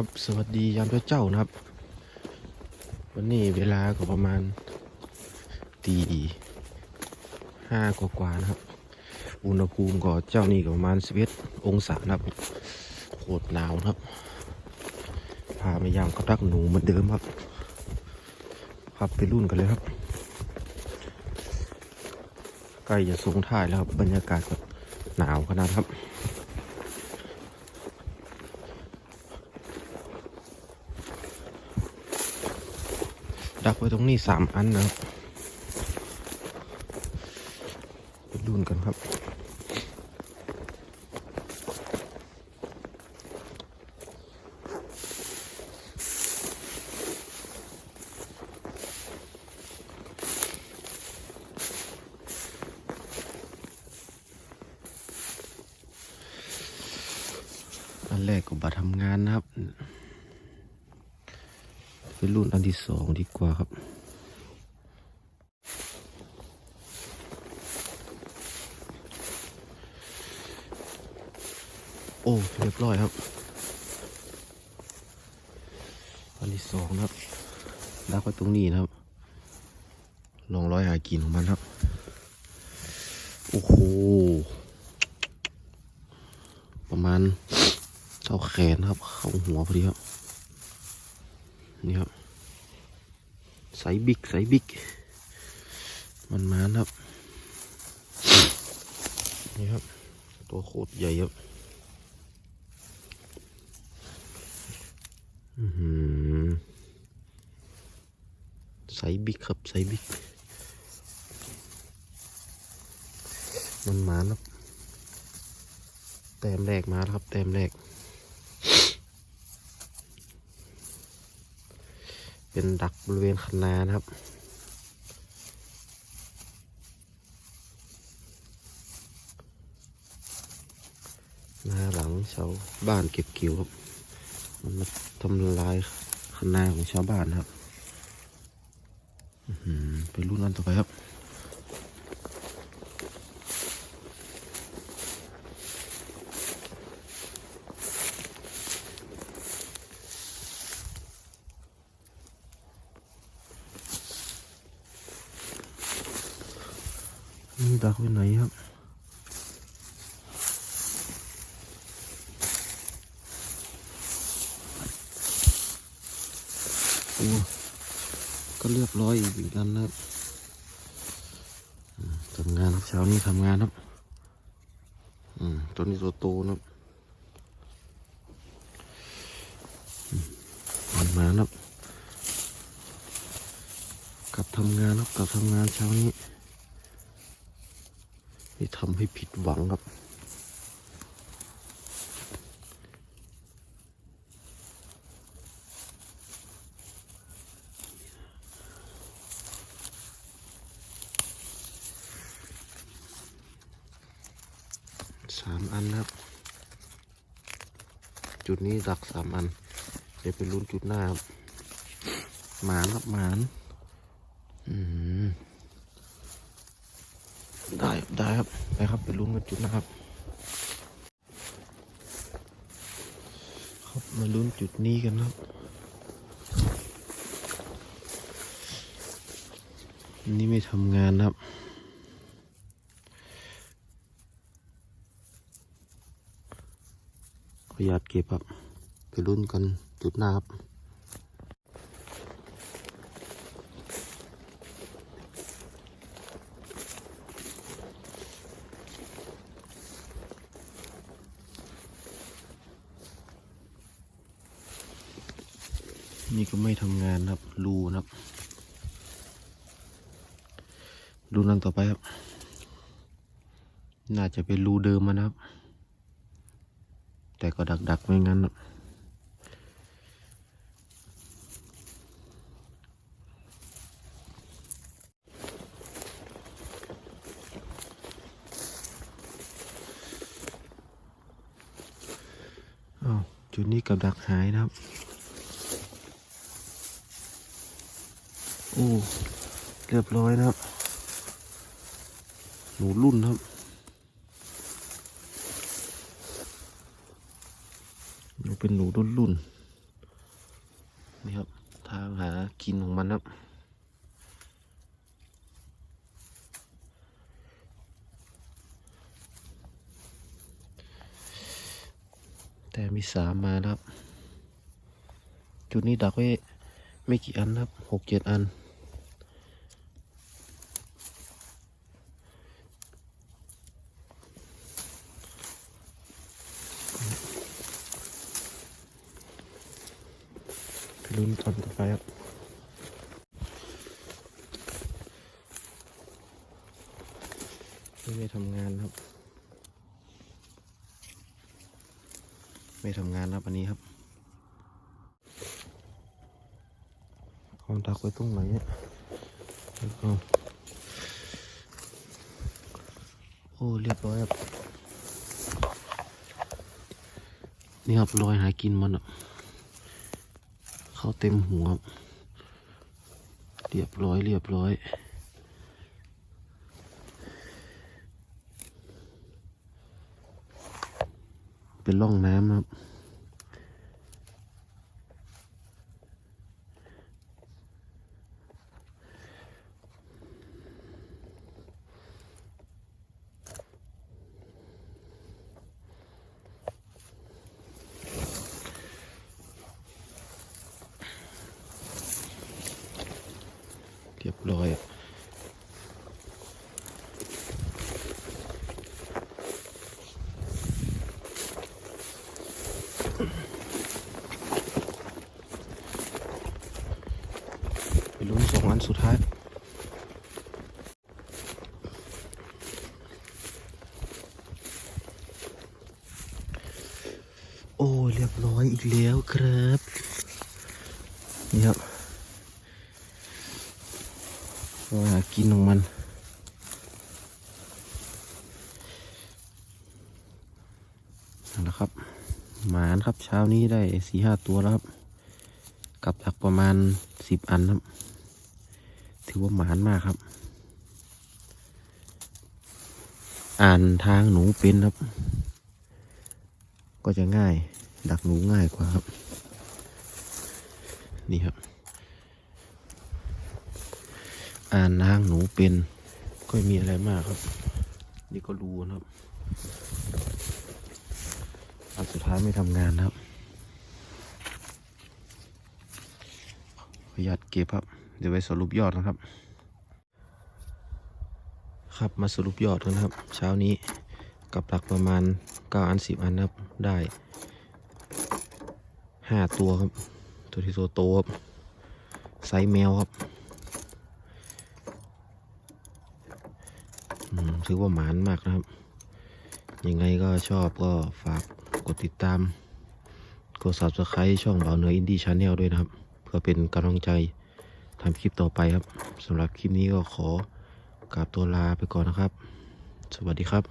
ครับ สวัสดียามเจ้านะครับ วันนี้เวลาก็ประมาณตีห้ากว่าๆนะครับ อุณหภูมิก็เจ้านี่ก็ประมาณสิบเอ็ดองศานะครับโคตรหนาวนะครับ พาไม่ยามกับดักหนูเหมือนเดิมครับ ครับไปรุ่นกันเลยครับ ใกล้จะสูงท่ายแล้วครับบรรยากาศก็หนาวขนาดครับ ดักไว้ตรงนี้สามอันนะครับไปรุ่นกันครับ อันแรกก็บัตรทำงานนะครับ ไปรุ่นอันที่สองดีกว่าครับโอ้เรียบร้อยครับ อันที่สองนะครับดักไว้ตรงนี้นะครับลองร้อยหากินของมันครับ โอ้โห ประมาณเท่าแขนครับ เข้าหัวพอดีครับ นี่ครับไซส์บิ๊กไซส์บิ๊กมันมาครับ นี่ครับ ตัวโคตรใหญ่ครับอือหือไซบิ๊กครับไซส์บิ๊กมันมาครับแต้มแรกมาแล้วครับ แต้มแรก เป็นดักบริเวณคันนานะครับหน้าหลังชาวบ้านเก็บเกี่ยวครับ มันมาทำลายคันนาของชาวบ้านครับไปรุ่นอันต่อไปครับ ดักไว้ไหนครับโอ้ก็เรียบร้อยอีกเหมือนกันนะครับทำงานครับเช้านี้ทำงานครับ อืมตัวนี้ตัวโตนะครับมมันมานะครับกลับทำงานครับกลับทำงานเช้านี้ ที่ทำให้ผิดหวังครับ สามอันครับ จุดนี้ดักสามอัน เดี๋ยวไปลุ้นจุดหน้าครับหมานครับหมาน อืม ได้ได้ครับไปครับไปลุ้นกันจุดนะครับ ครับมาลุ้นจุดนี้กันครับ นี่ไม่ทำงานครับขออนุญาตเก็บครับ ไปลุ้นกันจุดหน้าครับ นี่ก็ไม่ทำงานครับ รูนะครับ ดูนั่งต่อไปครับ น่าจะเป็นรูเดิมมานะครับ แต่ก็ดักๆไม่งั้นครับอ้าวจุดนี้กับดักหายนะครับ อ้เรียบร้อยนะครับ หนูรุ่นครับ หนูเป็นหนูรุ่นรุ่นๆกินของมันครับแต่มีสามมานะครับ จุดนี้ดักไว้ไม่กี่อันครับหกเจ็ดอัน ลุ้นตอนต่อไปครับไม่ทำงานครับ ไม่ทำงานครับอันนี้ครับเอาดักไว้ตรงไหนเนี่ยโอ้เรียบร้อยครับ นี่ครับรอยหากินมันอะ เข้าเต็มหัว เรียบร้อยเรียบร้อยเป็นร่องน้ำครับ เรียไปลุ้นสองอันสุดท้ายโอ้เรียบร้อยอีกแล้วครับนี่ครับ ก็หากินของมันนั่นแหละครับ หมานครับเช้านี้ได้สี่ห้าตัวแล้วครับ กับดักประมาณสิบอันครับ ถือว่าหมานมากครับ อ่านทางหนูเป็นครับ ก็จะง่าย ดักหนูง่ายกว่าครับ นี่ครับ อ่านนางหนูเป็นก็มีอะไรมากครับ นี่ก็รู้นะครับอันสุดท้ายไม่ทำงานนะครับขออนุญาตเก็บครับ เดี๋ยวไปสรุปยอดนะครับ ครับมาสรุปยอดกันนะครับ เช้านี้กับหลักประมาณ 9 อัน 10 อันนะครับ ได้ 5 ตัวครับ ตัวที่ตัวโตครับไซส์แมวครับ อืม ถือว่าหมานมากนะครับ ยังไงก็ชอบก็ฝากกดติดตาม กด subscribe ช่องเบาเหนืออินดี้ชาแนลด้วยนะครับ เพื่อเป็นกำลังใจทำคลิปต่อไปครับสำหรับคลิปนี้ก็ขอกราบตัวลาไปก่อนนะครับ สวัสดีครับ